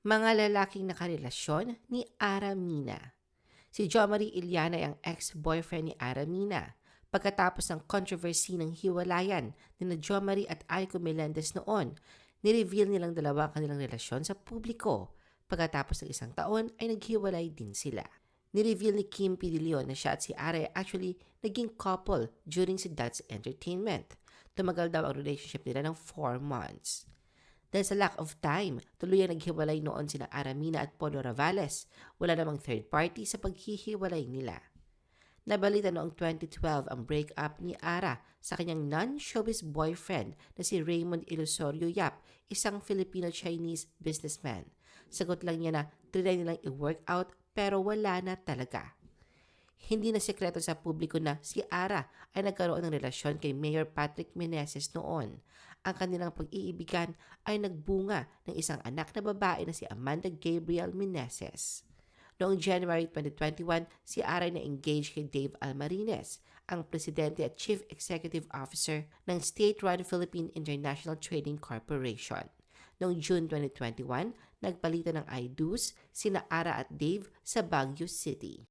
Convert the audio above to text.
Mga lalaking nakarelasyon ni Aramina. Si Jo Marie Iliana ay ang ex-boyfriend ni Aramina. Pagkatapos ng controversy ng hiwalayan ni na Jo Marie at Aiko Melendez noon, nireveal nilang dalawa ang kanilang relasyon sa publiko. Pagkatapos ng isang taon ay naghiwalay din sila. Nireveal ni Kim P. De Leon na siya at si Ara actually naging couple during si Dad's Entertainment. Tumagal daw ang relationship nila ng 4 months. Dahil sa lack of time, tuluyang naghiwalay noon sina Aramina at Polo Ravales. Wala namang third party sa paghihiwalay nila. Nabalita noong 2012 ang breakup ni Ara sa kanyang non-showbiz boyfriend na si Raymond Ilusorio Yap, isang Filipino-Chinese businessman. Sagot lang niya na trinay nilang i-work out pero wala na talaga. Hindi na sekreto sa publiko na si Ara ay nagkaroon ng relasyon kay Mayor Patrick Meneses noon. Ang kanilang pag-iibigan ay nagbunga ng isang anak na babae na si Amanda Gabriel Meneses. Noong January 2021, si Ara ay na-engage kay Dave Almarines, ang presidente at chief executive officer ng state-run Philippine International Trading Corporation. Noong June 2021, nagpalitan ng I-DOs sina Ara at Dave sa Baguio City.